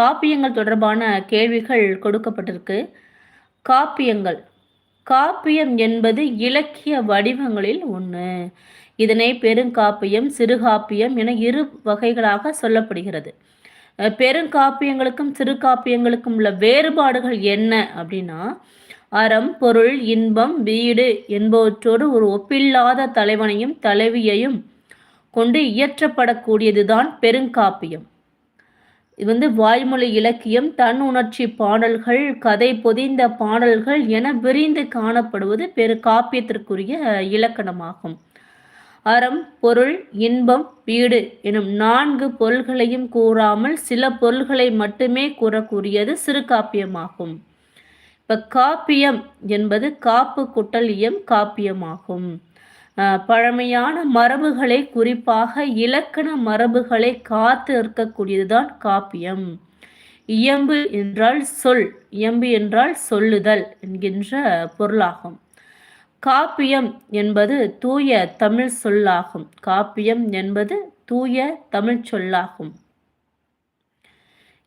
காப்பியங்கள் தொடர்பான கேள்விகள் கொடுக்கப்பட்டிருக்கு. காப்பியங்கள். காப்பியம் என்பது இலக்கிய வடிவங்களில் ஒன்று இதனை பெருங்காப்பியம் சிறுகாப்பியம் என இரு வகைகளாக சொல்லப்படுகிறது. பெருங்காப்பியங்களுக்கும் சிறுகாப்பியங்களுக்கும் உள்ள வேறுபாடுகள் என்ன அப்படின்னா அறம் பொருள் இன்பம் வீடு என்பவற்றோடு ஒரு ஒப்பில்லாத தலைவனையும் தலைவியையும் கொண்டு இயற்றப்படக்கூடியதுதான் பெருங்காப்பியம். இது வந்து வாய்மொழி இலக்கியம் தன் உணர்ச்சி பாடல்கள் கதை பொதிந்த பாடல்கள் என விரிந்து காணப்படுவது பெரு காப்பியத்திற்குரிய இலக்கணமாகும். அறம் பொருள் இன்பம் வீடு எனும் நான்கு பொருள்களையும் கூறாமல் சில பொருள்களை மட்டுமே கூறக்கூடியது சிறு காப்பியமாகும். இப்ப காப்பியம் என்பது காப்பு குட்டலியம் காப்பியமாகும். பழமையான மரபுகளை குறிப்பாக இலக்கண மரபுகளை காத்து இருக்கக்கூடியதுதான் காப்பியம். இயம்பு என்றால் சொல் இயம்பு என்றால் சொல்லுதல் என்கின்ற பொருளாகும். காப்பியம் என்பது தூய தமிழ் சொல்லாகும். காப்பியம் என்பது தூய தமிழ் சொல்லாகும்.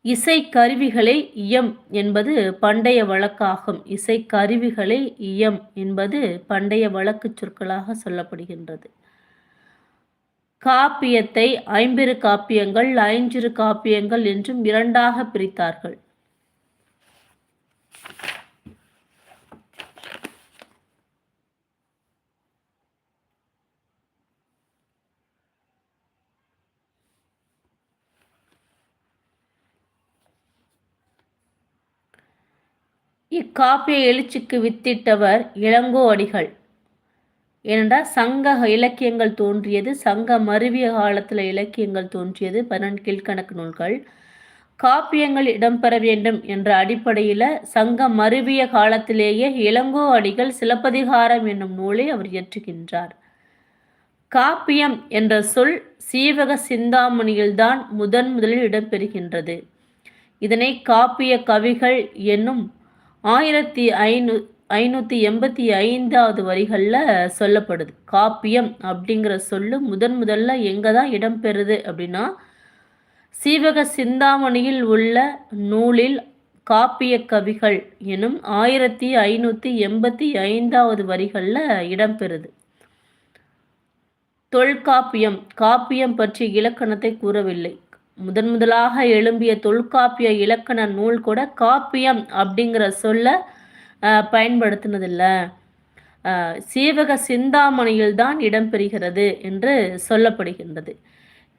இசை கருவிகளை இயம் என்பது பண்டைய வழக்காகும். இசை கருவிகளை இயம் என்பது பண்டைய வழக்கு சொற்களாக சொல்லப்படுகின்றது. காப்பியத்தை ஐம்பெரு காப்பியங்கள் ஐஞ்சிறு காப்பியங்கள் என்றும் இரண்டாக பிரித்தார்கள். இக்காப்பிய எழுச்சிக்கு வித்திட்டவர் இளங்கோ அடிகள் ஏனென்றால் சங்க இலக்கியங்கள் தோன்றியது சங்க மருவிய காலத்தில் இலக்கியங்கள் தோன்றியது பன்னெண்டு கீழ்கணக்கு நூல்கள். காப்பியங்கள் இடம்பெற வேண்டும் என்ற அடிப்படையில் சங்க மருவிய காலத்திலேயே இளங்கோ அடிகள் சிலப்பதிகாரம் என்னும் நூலை அவர் இயற்றுகின்றார். காப்பியம் என்ற சொல் சீவக சிந்தாமணியில்தான் முதன் முதலில் இடம்பெறுகின்றது. இதனை காப்பிய கவிகள் என்னும் ஆயிரத்தி ஐநூ ஐநூற்றி எண்பத்தி ஐந்தாவது வரிகளில் சொல்லப்படுது. காப்பியம் அப்படிங்கிற சொல்லு முதன் முதல்ல எங்கே தான் இடம்பெறுது அப்படின்னா சீவக சிந்தாமணியில் உள்ள நூலில் காப்பிய கவிகள் எனும் ஆயிரத்தி ஐநூற்றி எண்பத்தி ஐந்தாவது வரிகளில் இடம்பெறுது தொல்காப்பியம் காப்பியம் பற்றிய இலக்கணத்தை கூறவில்லை. முதன் முதலாக எழும்பிய தொல்காப்பிய இலக்கண நூல் கூட காப்பியம் அப்படிங்கிற சொல்ல பயன்படுத்தினதில்லை. சீவக சிந்தாமணியில் தான் இடம்பெறுகிறது என்று சொல்லப்படுகின்றது.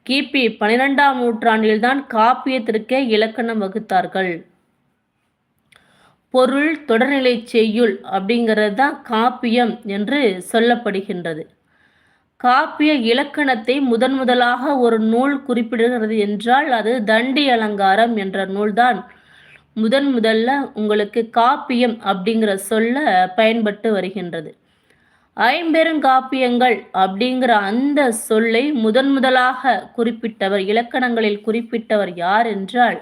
கிபி பன்னிரெண்டாம் நூற்றாண்டில்தான் காப்பியத்திற்கே இலக்கணம் வகுத்தார்கள். பொருள் தொடர்நிலை செய்யுள் அப்படிங்கிறது தான் காப்பியம் என்று சொல்லப்படுகின்றது. காப்பிய இலக்கணத்தை முதன் முதலாக ஒரு நூல் குறிப்பிடுகிறது என்றால் அது தண்டி அலங்காரம் என்ற நூல்தான். முதன் முதல்ல உங்களுக்கு காப்பியம் அப்படிங்கிற சொல்ல பயன்பட்டு வருகின்றது. ஐம்பெருங்காப்பியங்கள் அப்படிங்கிற அந்த சொல்லை முதன் முதலாக குறிப்பிட்டவர் இலக்கணங்களில் குறிப்பிட்டவர் யார் என்றால்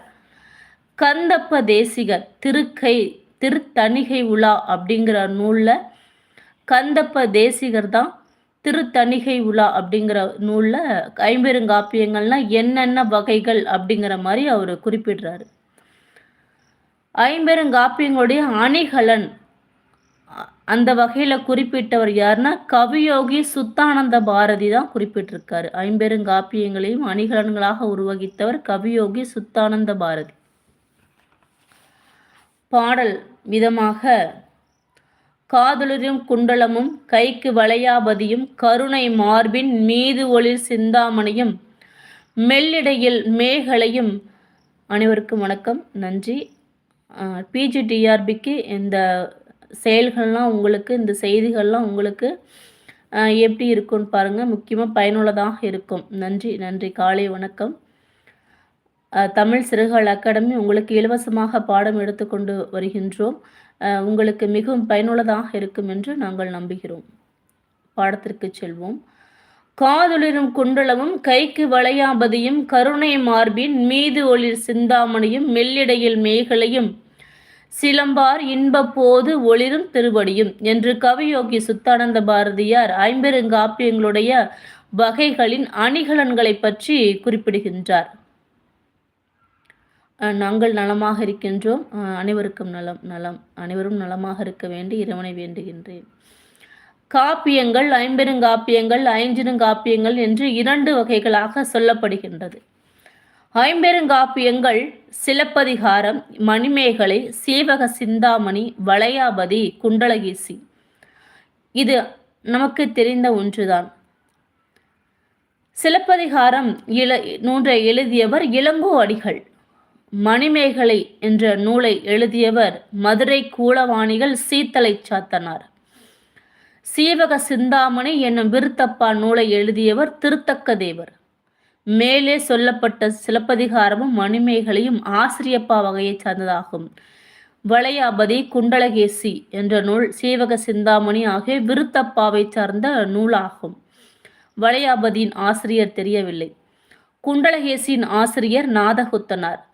கந்தப்ப தேசிகர் திருக்கை திருத்தணிகை உலா அப்படிங்கிற நூலில் கந்தப்ப தேசிகர் தான் திருத்தணிகை உலா அப்படிங்கிற நூலில் ஐம்பெருங்காப்பியங்கள்னா என்னென்ன வகைகள் அப்படிங்கிற மாதிரி அவர் குறிப்பிடுறாரு. ஐம்பெருங்காப்பியங்களுடைய அணிகலன் அந்த வகையில் குறிப்பிட்டவர் யாருன்னா கவியோகி சுத்தானந்த பாரதி தான் குறிப்பிட்டிருக்காரு. ஐம்பெருங்காப்பியங்களையும் அணிகலன்களாக உருவகித்தவர் கவியோகி சுத்தானந்த பாரதி. பாடல் விதமாக காதலரும் குண்டலமும் கைக்கு வளையாபதியும் கருணை மார்பின் மீது ஒளிர் சிந்தாமணியும் மெல்லிடையில் மேகலையும். அனைவருக்கும் வணக்கம். நன்றி. பிஜிடிஆர்பிக்கு இந்த செயல்கள்லாம் உங்களுக்கு இந்த செய்திகள்லாம் உங்களுக்கு எப்படி இருக்கும்னு பாருங்கள் முக்கியமாக பயனுள்ளதாக இருக்கும். நன்றி நன்றி. காலை வணக்கம். தமிழ் சிறுகள் அகாடமி உங்களுக்கு இலவசமாக பாடம் எடுத்துக்கொண்டு வருகின்றோம். உங்களுக்கு மிகவும் பயனுள்ளதாக இருக்கும் என்று நாங்கள் நம்புகிறோம். பாடத்திற்கு செல்வோம். காதலிரும் குண்டலமும் கைக்கு வளையாபதியும் கருணை மார்பின் மீது ஒளிர் சிந்தாமணியும் மெல்லிடையில் மேகலையும் சிலம்பார் இன்பப்போது ஒளிரும் திருவடியும் என்று கவியோகி சுத்தானந்த பாரதியார் ஐம்பெருங்காப்பியங்களுடைய வகைகளின் அணிகலன்களை பற்றி குறிப்பிடுகின்றார். நாங்கள் நலமாக இருக்கின்றோம். அனைவருக்கும் நலம் நலம். அனைவரும் நலமாக இருக்க வேண்டி இறைவனை வேண்டுகின்றேன். காப்பியங்கள் ஐம்பெருங்காப்பியங்கள் ஐஞ்சிருங்காப்பியங்கள் என்று இரண்டு வகைகளாக சொல்லப்படுகின்றது. ஐம்பெருங்காப்பியங்கள் சிலப்பதிகாரம் மணிமேகலை சீவக சிந்தாமணி வளையாபதி குண்டலகேசி. இது நமக்கு தெரிந்த ஒன்றுதான். சிலப்பதிகாரம் இள நூன்றை எழுதியவர் இளங்கோ அடிகள். மணிமேகலை என்ற நூலை எழுதியவர் மதுரை கூலவாணிகள் சீத்தலை சாத்தனார். சீவக சிந்தாமணி என்னும் விருத்தப்பா நூலை எழுதியவர் திருத்தக்க தேவர். மேலே சொல்லப்பட்ட சிலப்பதிகாரமும் மணிமேகலையும் ஆசிரியப்பா வகையைச் சார்ந்ததாகும். வளையாபதி குண்டலகேசி என்ற நூல் சீவக சிந்தாமணி ஆகிய விருத்தப்பாவை சார்ந்த நூலாகும். வளையாபதியின் ஆசிரியர் தெரியவில்லை. குண்டலகேசியின் ஆசிரியர் நாதகுத்தனார்.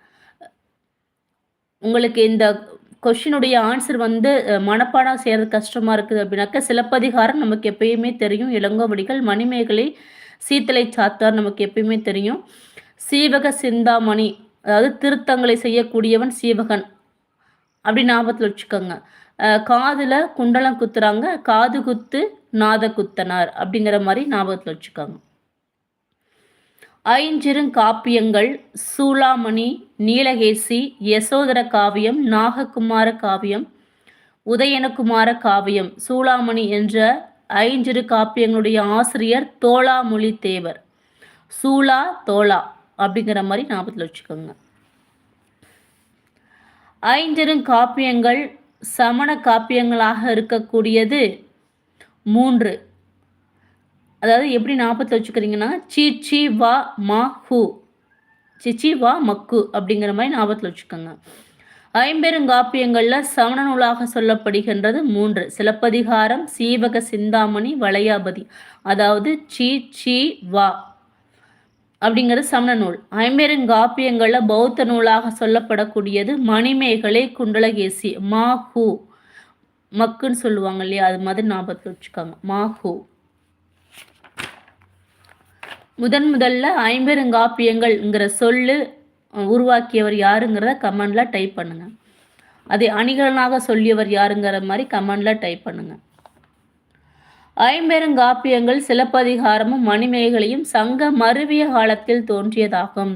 உங்களுக்கு இந்த கொஷினுடைய ஆன்சர் வந்து மனப்பாடம் செய்கிறது கஷ்டமாக இருக்குது அப்படின்னாக்கா சிலப்பதிகாரம் நமக்கு எப்பயுமே தெரியும். இளங்கோவடிகள் மணிமேகலை சீத்தலை சாத்தார் நமக்கு எப்பயுமே தெரியும். சீவக சிந்தாமணி அதாவது திருத்தங்களை செய்யக்கூடியவன் சீவகன் அப்படி ஞாபகத்தில் வச்சுக்கோங்க. காதில் குண்டலம் குத்துறாங்க காது குத்து நாத குத்தனார் அப்படிங்கிற மாதிரி ஞாபகத்தில் வச்சுக்கோங்க. ஐஞ்சிறுங்காப்பியங்கள் சூளாமணி நீலகேசி யசோதர காவியம் நாககுமார காவியம் உதயனகுமார காவியம் சூளாமணி என்ற ஐஞ்சிறு காப்பியங்களுடைய ஆசிரியர் தோளாமொழி தேவர் சூலா தோளா அப்படிங்கிற மாதிரி ஞாபகத்தில் வச்சுக்கோங்க. ஐஞ்சிறுங்காப்பியங்கள் சமண காப்பியங்களாக இருக்கக்கூடியது மூன்று. அதாவது எப்படி ஞாபகத்தில் வச்சுக்கிறீங்கன்னா சி சி வா மா ஹூ. சிச்சி வா மக்கு அப்படிங்கிற மாதிரி ஞாபகத்தில் வச்சுக்கோங்க. ஐம்பெருங்காப்பியங்களில் சமண நூலாக சொல்லப்படுகின்றது மூன்று. சிலப்பதிகாரம் சீவக சிந்தாமணி வளையாபதி. அதாவது சி சி வா அப்படிங்கிறது சமண நூல். ஐம்பெருங்காப்பியங்களில் பௌத்த நூலாக சொல்லப்படக்கூடியது மணிமேகலை குண்டலகேசி மா ஹூ. மக்குன்னு சொல்லுவாங்க இல்லையா? அது மாதிரி ஞாபகத்தில் வச்சுக்கோங்க. மா ஹூ. முதன் முதல்ல ஐம்பெருங்காப்பியங்கள்ங்கிற சொல்லு உருவாக்கியவர் யாருங்கிறத கமெண்ட்ல டைப் பண்ணுங்க. அதை அணிகலனாக சொல்லியவர் யாருங்கிற மாதிரி கமெண்ட்ல டைப் பண்ணுங்க. ஐம்பெருங்காப்பியங்கள் சிலப்பதிகாரமும் மணிமேகலையும் சங்க மருவிய காலத்தில் தோன்றியதாகும்.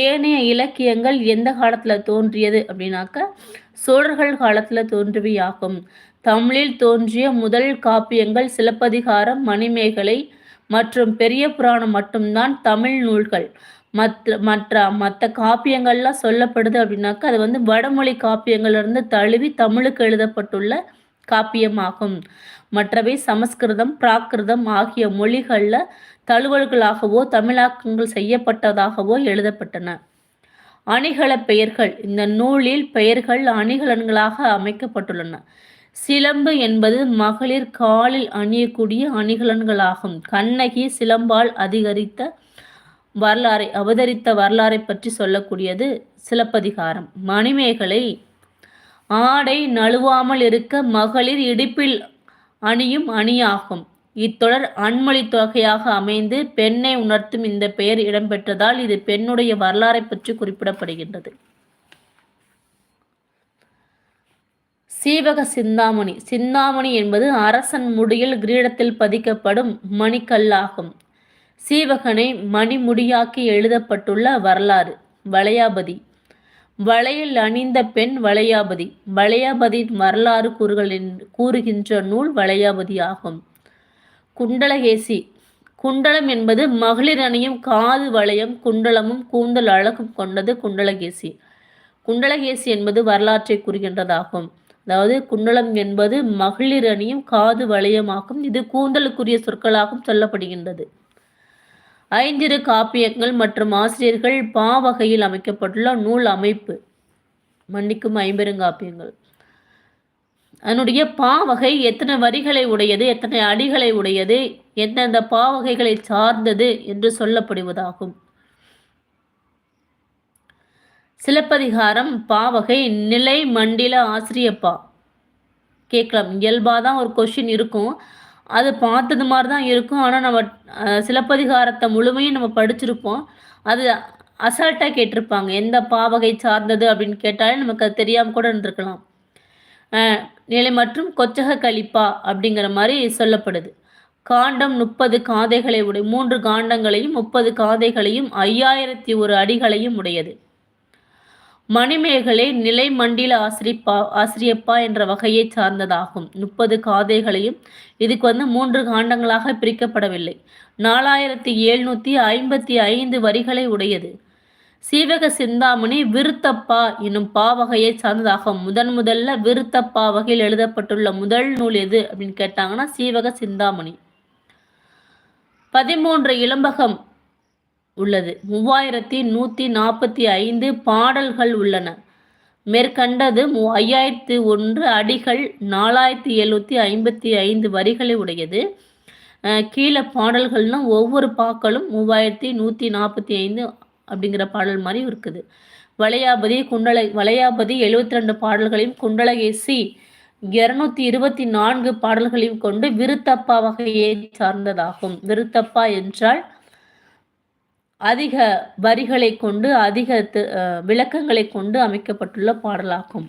ஏனைய இலக்கியங்கள் எந்த காலத்தில் தோன்றியது அப்படின்னாக்க சோழர்கள் காலத்தில் தோன்றியவையாகும் தமிழில் தோன்றிய முதல் காப்பியங்கள் சிலப்பதிகாரம் மணிமேகலை மற்றும் பெரிய புராணம் மட்டும்தான் தமிழ் நூல்கள். மற்ற மற்ற மற்ற காப்பியங்கள்லாம் சொல்லப்படுது அப்படின்னாக்கா அது வந்து வடமொழி காப்பியங்கள்லேருந்து தழுவி தமிழுக்கு எழுதப்பட்டுள்ள காப்பியமாகும். மற்றவை சமஸ்கிருதம் பிராகிருதம் ஆகிய மொழிகளில் தழுவல்களாகவோ தமிழாக்கங்கள் செய்யப்பட்டதாகவோ எழுதப்பட்டன. அணிகல பெயர்கள் இந்த நூலில் பெயர்கள் அணிகலன்களாக அமைக்கப்பட்டுள்ளன. சிலம்பு என்பது மகளிர் காலில் அணியக்கூடிய அணிகலன்களாகும். கண்ணகி சிலம்பால் அதிகரித்த வரலாறை அவதரித்த வரலாறை பற்றி சொல்லக்கூடியது சிலப்பதிகாரம். மணிமேகலை ஆடை நழுவாமல் இருக்க மகளிர் இடுப்பில் அணியும் அணியாகும். இத்தொடர் அன்மொழி தொகையாக அமைந்து பெண்ணை உணர்த்தும் இந்த பெயர் இடம்பெற்றதால் இது பெண்ணுடைய வரலாறை பற்றி குறிப்பிடப்படுகின்றது. சீவக சிந்தாமணி. சிந்தாமணி என்பது அரசன் முடியில் கிரீடத்தில் பதிக்கப்படும் மணிக்கல்லாகும். சீவகனை மணிமுடியாக்கி எழுதப்பட்டுள்ள வரலாறு. வளையாபதி. வளையில் அணிந்த பெண் வளையாபதி. வளையாபதியின் வரலாறு கூறுகளின் கூறுகின்ற நூல் வளையாபதி ஆகும் குண்டலகேசி. குண்டலம் என்பது மகளிர் அணியும் காது வளையம் குண்டலமும் கூந்தல் அழகும் கொண்டது குண்டலகேசி. குண்டலகேசி என்பது வரலாற்றை கூறுகின்றதாகும். அதாவது குண்டலம் என்பது மகளிர் அணியும் காது வளையமாகும் இது கூந்தலுக்குரிய சொற்களாகவும் சொல்லப்படுகின்றது. ஐந்திரு காப்பியங்கள் மற்றும் ஆசிரியர்கள் பாவகையில் அமைக்கப்பட்டுள்ள நூல் அமைப்பு. மன்னிக்கும் ஐம்பெருங்காப்பியங்கள் அதனுடைய பாவகை எத்தனை வரிகளை உடையது எத்தனை அடிகளை உடையது எந்தெந்த பாவகைகளை சார்ந்தது என்று சொல்லப்படுவதாகும். சிலப்பதிகாரம் பாவகை நிலை மண்டில ஆசிரியப்பா. கேட்கலாம். இயல்பாக தான் ஒரு கொஷின் இருக்கும். அது பார்த்தது மாதிரி தான் இருக்கும். ஆனால் நம்ம சிலப்பதிகாரத்தை முழுமையும் நம்ம படிச்சிருப்போம். அது அசால்ட்டாக கேட்டிருப்பாங்க. எந்த பாவகை சார்ந்தது அப்படின்னு கேட்டாலே நமக்கு அது தெரியாமல் கூட இருந்திருக்கலாம். நிலை மற்றும் கொச்சக கலிப்பா அப்படிங்கிற மாதிரி சொல்லப்படுது. காண்டம் முப்பது காதைகளை உடைய மூன்று காண்டங்களையும் முப்பது காதைகளையும் ஐயாயிரத்தி ஒரு அடிகளையும் உடையது. மணிமேகலை நிலை மண்டில ஆசிரிப்பா ஆசிரியப்பா என்ற வகையை சார்ந்ததாகும். முப்பது காதைகளையும் இதுக்கு வந்து மூன்று காண்டங்களாக பிரிக்கப்படவில்லை. நாலாயிரத்தி எழுநூற்றி ஐம்பத்தி ஐந்து வரிகளை உடையது. சீவக சிந்தாமணி விருத்தப்பா என்னும் பாவகையை சார்ந்ததாகும். முதன் முதல்ல விருத்தப்பா வகையில் எழுதப்பட்டுள்ள முதல் நூல் எது அப்படின்னு கேட்டாங்கன்னா சீவக சிந்தாமணி. பதிமூன்று இளம்பகம் உள்ளது. மூவாயிரத்தி நூற்றி நாற்பத்தி ஐந்து பாடல்கள் உள்ளன. மேற்கண்டது மூ ஐயாயிரத்தி ஒன்று அடிகள் நாலாயிரத்தி எழுநூற்றி ஐம்பத்தி ஐந்து வரிகளை உடையது. கீழே பாடல்கள்னால் ஒவ்வொரு பாக்களும் மூவாயிரத்தி நூற்றி நாற்பத்தி ஐந்து அப்படிங்கிற பாடல் மாதிரி இருக்குது. வளையாபதி குண்டலை வளையாபதி எழுபத்தி ரெண்டு பாடல்களையும் குண்டலகேசி இருநூத்தி இருபத்தி நான்கு பாடல்களையும் கொண்டு விருத்தப்பா வகையை சார்ந்ததாகும். விருத்தப்பா என்றால் அதிக வரிகளை கொண்டு அதிக விளக்கங்களை கொண்டு அமைக்கப்பட்டுள்ள பாடலாகும்.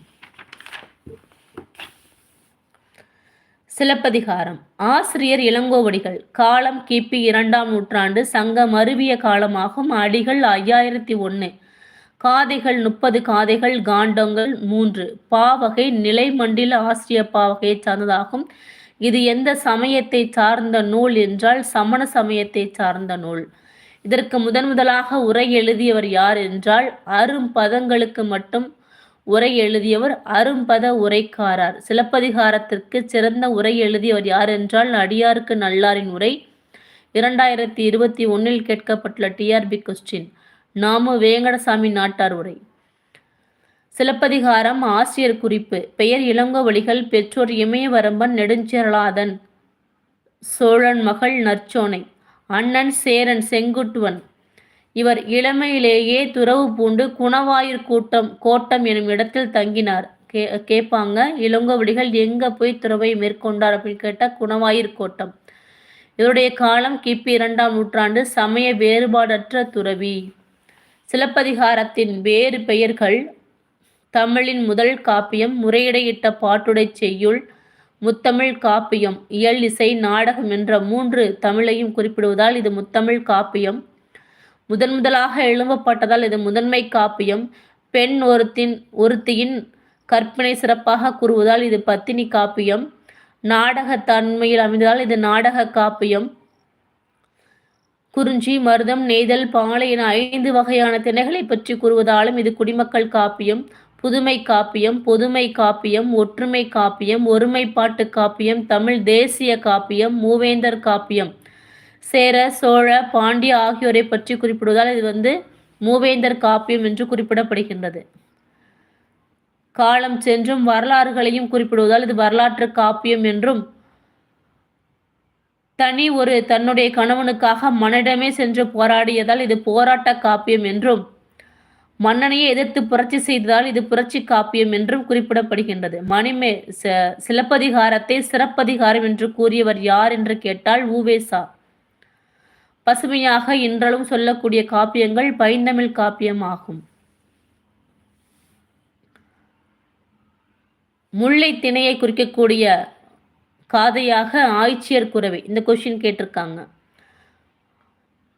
சிலப்பதிகாரம். ஆசிரியர் இளங்கோவடிகள். காலம் கிபி இரண்டாம் நூற்றாண்டு சங்கம் அருவிய காலமாகும். அடிகள் ஐயாயிரத்தி ஒன்று காதைகள் முப்பது காதைகள் காண்டங்கள் மூன்று. பாவகை நிலை மண்டில ஆசிரிய பாவகையை சார்ந்ததாகும். இது எந்த சமயத்தை சார்ந்த நூல் என்றால் சமண சமயத்தை சார்ந்த நூல். இதற்கு முதன் முதலாக உரை எழுதியவர் யார் என்றால் அரும் பதங்களுக்கு மட்டும் உரை எழுதியவர் அரும்பத உரைக்காரார். சிலப்பதிகாரத்திற்கு சிறந்த உரை எழுதியவர் யார் என்றால் அடியாருக்கு நல்லாரின் உரை இரண்டாயிரத்தி இருபத்தி ஒன்னில் கேட்கப்பட்டுள்ள டிஆர்பி கொஸ்டின் நாம வேங்கடசாமி நாட்டார் உரை. சிலப்பதிகாரம் ஆசிரியர் குறிப்பு பெயர் இளங்கோவழிகள் பெற்றோர் இமயவரம்பன் நெடுஞ்சேரலாதன் சோழன் மகள் நற்சோனை. அண்ணன் சேரன் செங்குட்டுவன். இவர் இளமையிலேயே துறவு பூண்டு குணவாயிற் கூட்டம் கோட்டம் எனும் இடத்தில் தங்கினார். கே கேட்பாங்க இளங்கோவடிகள் எங்கே போய் துறவை மேற்கொண்டார்? அப்படின்னு கேட்டால் குணவாயிற் கோட்டம். இவருடைய காலம் கிபி இரண்டாம் நூற்றாண்டு சமய வேறுபாடற்ற துறவி. சிலப்பதிகாரத்தின் வேறு பெயர்கள் தமிழின் முதல் காப்பியம் முறையிடையிட்ட பாட்டுடை செய்யுள் முத்தமிழ் காப்பியம் இயல் இசை நாடகம் என்ற மூன்று தமிழையும் குறிப்பிடுவதால் இது முத்தமிழ் காப்பியம். முதன் முதலாக எழும்பப்பட்டதால் இது முதன்மை காப்பியம். பெண் ஒருத்தின் ஒருத்தியின் கற்பனை சிறப்பாக கூறுவதால் இது பத்தினி காப்பியம். நாடக தன்மையில் அமைந்ததால் இது நாடக காப்பியம். குறிஞ்சி மருதம் நெய்தல் பாலை என ஐந்து வகையான திணைகளை பற்றி கூறுவதாலும் இது குடிமக்கள் காப்பியம். புதுமை காப்பியம் பொதுமை காப்பியம் ஒற்றுமை காப்பியம் ஒருமைப்பாட்டு காப்பியம் தமிழ் தேசிய காப்பியம் மூவேந்தர் காப்பியம். சேர சோழ பாண்டிய ஆகியோரை பற்றி குறிப்பிடுவதால் இது வந்து மூவேந்தர் காப்பியம் என்று குறிப்பிடப்படுகின்றது. காலம் சென்றும் வரலாறுகளையும் குறிப்பிடுவதால் இது வரலாற்று காப்பியம் என்றும் தனி ஒரு தன்னுடைய கணவனுக்காக மனிடமே சென்று போராடியதால் இது போராட்ட காப்பியம் என்றும் மன்னனையே எதிர்த்து புரட்சி செய்ததால் இது புரட்சி காப்பியம் என்றும் குறிப்பிடப்படுகின்றது. மணிமே சிலப்பதிகாரத்தை சிறப்பதிகாரம் என்று கூறியவர் யார் என்று கேட்டால் ஊவேசா பசுமையாக இன்றளவும் சொல்லக்கூடிய காப்பியங்கள் பைந்தமிழ் காப்பியம் ஆகும் முல்லை திணையை குறிக்கக்கூடிய காதையாக ஆய்ச்சியர் குறவை இந்த கொஸ்டின் கேட்டிருக்காங்க.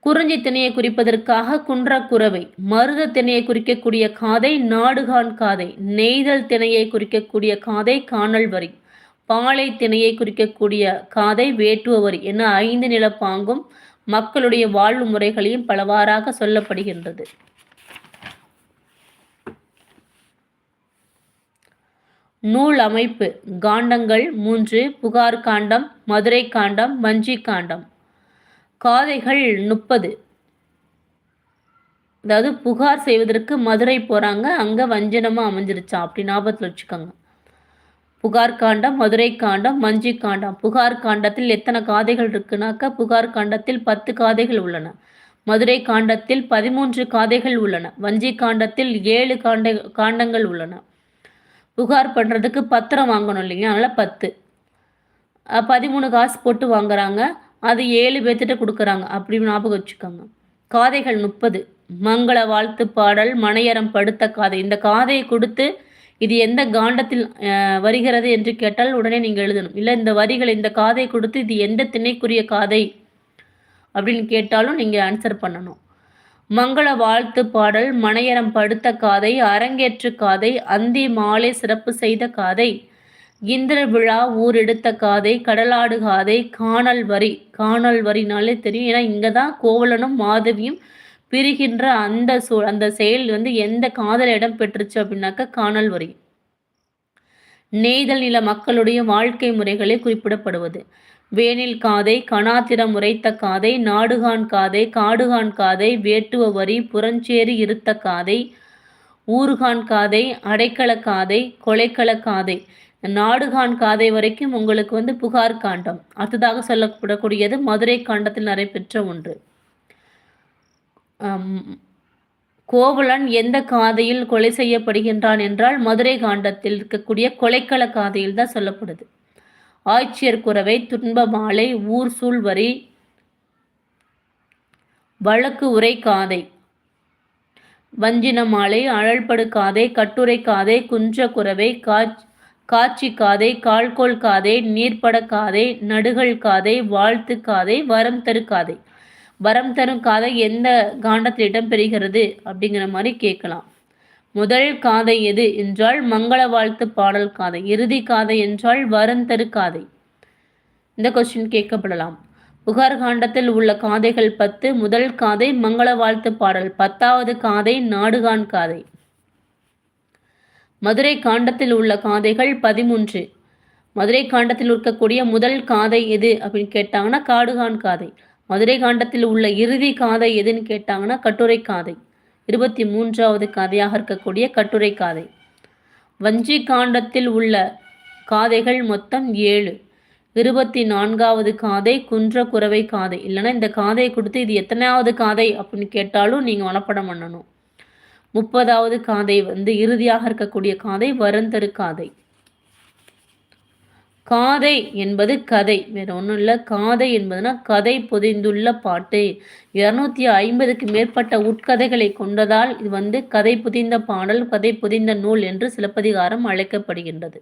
குறிஞ்சி திணையை குறிப்பதற்காக குன்றக்குறவை மருத திணையை குறிக்கக்கூடிய காதை நாடுகான் காதை நெய்தல் திணையை குறிக்கக்கூடிய காதை காணல் வரி பாலை திணையை குறிக்கக்கூடிய காதை வேட்டுவ வரி என ஐந்து நிலப்பாங்கும் மக்களுடைய வாழ்வு முறைகளையும் பலவாறாக சொல்லப்படுகின்றது. நூல் அமைப்பு காண்டங்கள் மூன்று புகார் காண்டம் மதுரை காண்டம் வஞ்சி காண்டம். காதைகள் முப்பது. அதாவது புகார் செய்வதற்கு மதுரை போகிறாங்க அங்கே வஞ்சனமாக அமைஞ்சிருச்சா? அப்படி ஞாபகத்தில் வச்சுக்கோங்க. புகார் காண்டம் மதுரை காண்டம் மஞ்சி காண்டம். புகார் காண்டத்தில் எத்தனை காதைகள் இருக்குனாக்கா புகார் காண்டத்தில் பத்து காதைகள் உள்ளன. மதுரை காண்டத்தில் பதிமூன்று காதைகள் உள்ளன. வஞ்சி காண்டத்தில் ஏழு காண்ட காண்டங்கள் உள்ளன. புகார் பண்ணுறதுக்கு பத்திரம் வாங்கணும் இல்லைங்க அதனால் பத்து. பதிமூணு காசு போட்டு வாங்குறாங்க. அது ஏழு பேர்த்திட்ட கொடுக்குறாங்க. அப்படி ஞாபகம் வச்சுக்கோங்க. காதைகள் முப்பது. மங்கள வாழ்த்து பாடல் மனையரம் படுத்த காதை. இந்த காதையை கொடுத்து இது எந்த காண்டத்தில் வருகிறது என்று கேட்டால் உடனே நீங்கள் எழுதணும். இல்லை இந்த வரிகள் இந்த காதை கொடுத்து இது எந்த திணைக்குரிய காதை அப்படின்னு கேட்டாலும் நீங்கள் ஆன்சர் பண்ணணும். மங்கள வாழ்த்து பாடல் மனையரம் படுத்த காதை அரங்கேற்று காதை அந்தி மாலை சிறப்பு செய்த காதை. இந்திர விழா ஊர் எடுத்த காதை கடலாடு காதை காணல் வரி காணல் வரினாலே தெரியும். ஏன்னா இங்கே தான் கோவலனும் மாதவியும் பிரிகின்ற அந்த சூ அந்த செயல் வந்து எந்த காதல் இடம் பெற்றுச்சு அப்படின்னாக்கா காணல் வரி. நெய்தல் நில மக்களுடைய வாழ்க்கை முறைகளே குறிப்பிடப்படுவது. வேனில் காதை கணாத்திரம் உரைத்த காதை நாடுகான் காதை காடுகான் காதை வேட்டுவ வரி புறஞ்சேரி இருத்த காதை ஊர்கான் காதை அடைக்கல காதை கொலைக்கள காதை. நாடுகான் காதை வரைக்கும் உங்களுக்கு வந்து புகார் காண்டம். அடுத்ததாக சொல்லப்படக்கூடியது மதுரை காண்டத்தில் நடைபெற்ற ஒன்று. கோவலன் எந்த காதையில் கொலை செய்யப்படுகின்றான் என்றால் மதுரை காண்டத்தில் இருக்கக்கூடிய கொலைக்கள காதையில் தான் சொல்லப்படுது. ஆட்சியர் குறவை துன்ப மாலை ஊர் சூழ்வரி வழக்கு உரை காதை வஞ்சின மாலை அழல்படு காதை கட்டுரை காதை குன்ற குறவை காட்சி காட்சி காதை கால்கோள் காதை நீர்ப்பட காதை நடுகள் காதை வாழ்த்து காதை வரம் தரு காதை. வரம் தரும் காதை எந்த காண்டத்தில் இடம்பெறுகிறது அப்படிங்கிற மாதிரி கேட்கலாம். முதல் காதை எது என்றால் மங்கள வாழ்த்து பாடல் காதை இறுதி காதை என்றால் வரந்தரு காதை. இந்த கொஸ்டின் கேட்கப்படலாம். புகார் காண்டத்தில் உள்ள காதைகள் பத்து முதல் காதை மங்கள வாழ்த்து பாடல் பத்தாவது காதை நாடுகான் காதை. மதுரை காண்டத்தில் உள்ள காதைகள் பதிமூன்று. மதுரை காண்டத்தில் இருக்கக்கூடிய முதல் காதை எது அப்படின்னு கேட்டாங்கன்னா காடுகான் காதை. மதுரை காண்டத்தில் உள்ள இறுதி காதை எதுன்னு கேட்டாங்கன்னா கட்டுரை காதை. இருபத்தி மூன்றாவது காதையாக இருக்கக்கூடிய கட்டுரை காதை. வஞ்சி காண்டத்தில் உள்ள காதைகள் மொத்தம் ஏழு. இருபத்தி நான்காவது காதை குன்ற குறவை காதை. இல்லைன்னா இந்த காதையை கொடுத்து இது எத்தனாவது காதை அப்படின்னு கேட்டாலும் நீங்கள் மனப்படம் பண்ணணும். முப்பதாவது காதை வந்து இறுதியாக இருக்கக்கூடிய காதை வரந்தரு காதை. காதை என்பது கதை. வேற ஒன்றும் இல்லை. காதை என்பதுனா கதை புதிந்துள்ள பாட்டு. இருநூத்தி ஐம்பதுக்கு மேற்பட்ட உட்கதைகளை கொண்டதால் இது வந்து கதை புதிந்த பாடல் கதை புதிந்த நூல் என்று சிலப்பதிகாரம் அழைக்கப்படுகின்றது.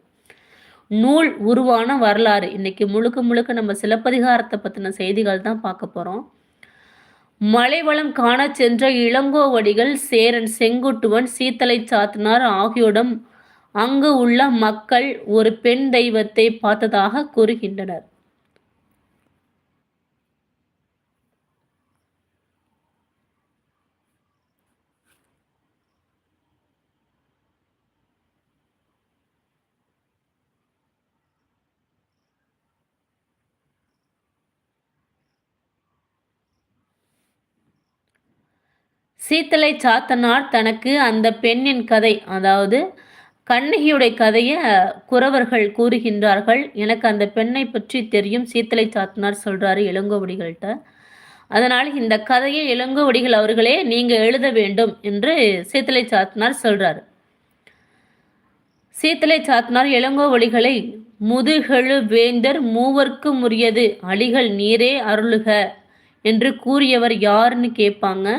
நூல் உருவான வரலாறு. இன்னைக்கு முழுக்க முழுக்க நம்ம சிலப்பதிகாரத்தை பற்றின செய்திகள் தான் பார்க்க போகிறோம் மலைவளம் காண சென்ற இளங்கோவடிகள் சேரன் செங்குட்டுவன் சீத்தலை சாத்தினார் ஆகியோரிடம் அங்கு உள்ள மக்கள் ஒரு பெண் தெய்வத்தை பார்த்ததாக கூறுகின்றனர். சீத்தலை சாத்தனார் தனக்கு அந்த பெண்ணின் கதை அதாவது கண்ணகியுடைய கதையை குறவர்கள் கூறுகின்றார்கள். எனக்கு அந்த பெண்ணை பற்றி தெரியும் சீத்தலை சாத்தனார் சொல்கிறாரு இளங்கோவடிகள்கிட்ட அதனால் இந்த கதையை இளங்கோவடிகள் அவர்களே நீங்கள் எழுத வேண்டும் என்று சீத்தலை சாத்தனார் சொல்கிறார் சீத்தலை சாத்தனார் இளங்கோவடிகளை முதுகெழு வேந்தர் மூவர்க்கும் உரியது அழிகள் நீரே அருளுக என்று கூறியவர் யாருன்னு கேட்பாங்க.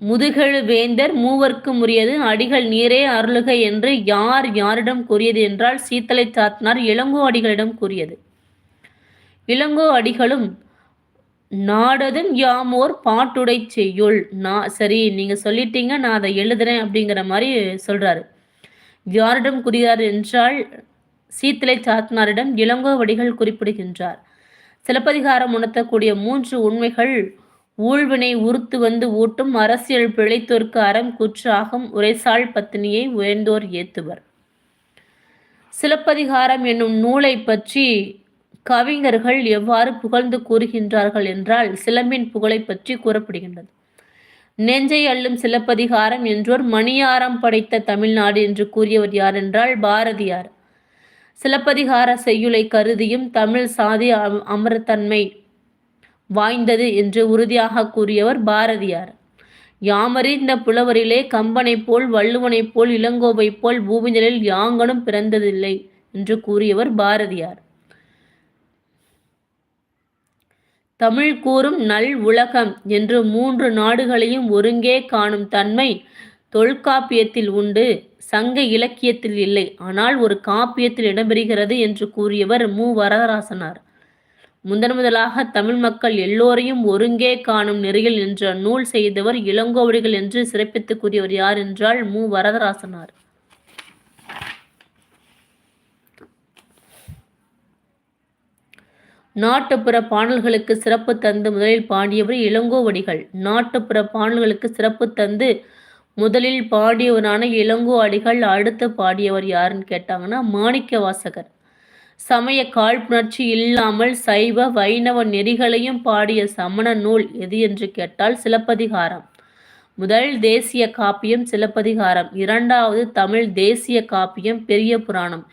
முதுகெழு வேந்தர் மூவர்க்கும் உரியது அடிகள் நீரே அருளுக என்று யார் யாரிடம் கூறியது என்றால் சீத்தலை சாத்தினார் இளங்கோ அடிகளிடம் கூறியது. இளங்கோ அடிகளும் நாடதும் யாமோர் பாட்டுடை செய்யுள். நான் சரி நீங்கள் சொல்லிட்டீங்க நான் அதை எழுதுறேன் அப்படிங்கிற மாதிரி சொல்கிறாரு யாரிடம் கூறுகிறார் என்றால் சீத்தலை சாத்தினாரிடம் இளங்கோவடிகள் குறிப்பிடுகின்றார். சிலப்பதிகாரம் உணர்த்தக்கூடிய மூன்று உண்மைகள் ஊழ்வினை உறுத்து வந்து ஊட்டும் அரசியல் பிழைத்தோர்க்கு அறம் குற்றாகும் உரைசால் பத்தினியை உயர்ந்தோர் ஏத்துவர். சிலப்பதிகாரம் என்னும் நூலை பற்றி கவிஞர்கள் எவ்வாறு புகழ்ந்து கூறுகின்றார்கள் என்றால் சிலம்பின் புகழை பற்றி கூறப்படுகின்றது. நெஞ்சை அள்ளும் சிலப்பதிகாரம் என்றோர் மணியாரம் படைத்த தமிழ்நாடு என்று கூறியவர் யார் என்றால் பாரதியார். சிலப்பதிகார செய்யுளை கருதியும் தமிழ் சாதி அமரத்தன்மை வாய்ந்தது என்று உறுதியாக கூறியவர் பாரதியார். யாமறிந்த புலவரிலே கம்பனைப் போல் வள்ளுவனைப் போல் இளங்கோவைப் போல் பூமிதலில் யாங்கனும் பிறந்ததில்லை என்று கூறியவர் பாரதியார். தமிழ் கூறும் நல் உலகம் என்று மூன்று நாடுகளையும் ஒருங்கே காணும் தன்மை தொல்காப்பியத்தில் உண்டு சங்க இலக்கியத்தில் இல்லை. ஆனால் ஒரு காப்பியத்தில் இடம்பெறுகிறது என்று கூறியவர் மு. வரதராசனார். முதன் முதலாக தமிழ் மக்கள் எல்லோரையும் ஒருங்கே காணும் நெறியில் என்ற நூல் செய்தவர் இளங்கோவடிகள் என்று சிறப்பித்துக் கூறியவர் யார் என்றால் மு. வரதராசனார். நாட்டுப்புற பாடல்களுக்கு சிறப்பு தந்து முதலில் பாடியவர் இளங்கோவடிகள். நாட்டுப்புற பாடல்களுக்கு சிறப்பு தந்து முதலில் பாடியவரான இளங்கோ அடிகள் அடுத்து பாடியவர் யாருன்னு கேட்டாங்கன்னா மாணிக்க வாசகர் சமய காழ்ப்புணர்ச்சி இல்லாமல் சைவ வைணவ நெறிகளையும் பாடிய சமண நூல் எது என்று கேட்டால் சிலப்பதிகாரம். முதல் தேசிய காப்பியம் சிலப்பதிகாரம். இரண்டாவது தமிழ் தேசிய காப்பியம் பெரிய புராணம்.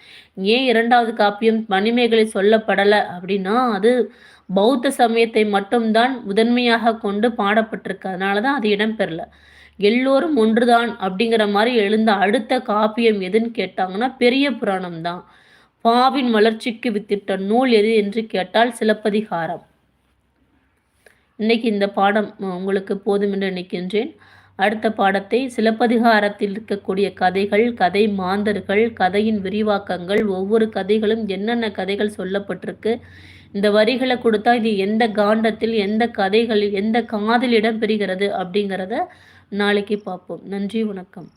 ஏன் இரண்டாவது காப்பியம் மணிமேகலை சொல்லப்படலை அப்படின்னா அது பௌத்த சமயத்தை மட்டும்தான் முதன்மையாக கொண்டு பாடப்பட்டிருக்கு. அதனால தான் அது இடம்பெறல. எல்லோரும் ஒன்றுதான் அப்படிங்கிற மாதிரி எழுந்த அடுத்த காப்பியம் எதுன்னு கேட்டாங்கன்னா பெரிய புராணம் தான் பாவின் வளர்ச்சிக்கு வித்திட்ட நூல் எது என்று கேட்டால் சிலப்பதிகாரம். இன்னைக்கு இந்த பாடம் உங்களுக்கு போதும் என்று நினைக்கின்றேன். அடுத்த பாடத்தை சிலப்பதிகாரத்தில் இருக்கக்கூடிய கதைகள் கதை மாந்தர்கள் கதையின் விரிவாக்கங்கள் ஒவ்வொரு கதைகளும் என்னென்ன கதைகள் சொல்லப்பட்டிருக்கு இந்த வரிகளை கொடுத்தா இது எந்த காண்டத்தில் எந்த கதைகளில் எந்த காதில் இடம் பெறுகிறது அப்படிங்கிறத நாளைக்கு பார்ப்போம். நன்றி வணக்கம்.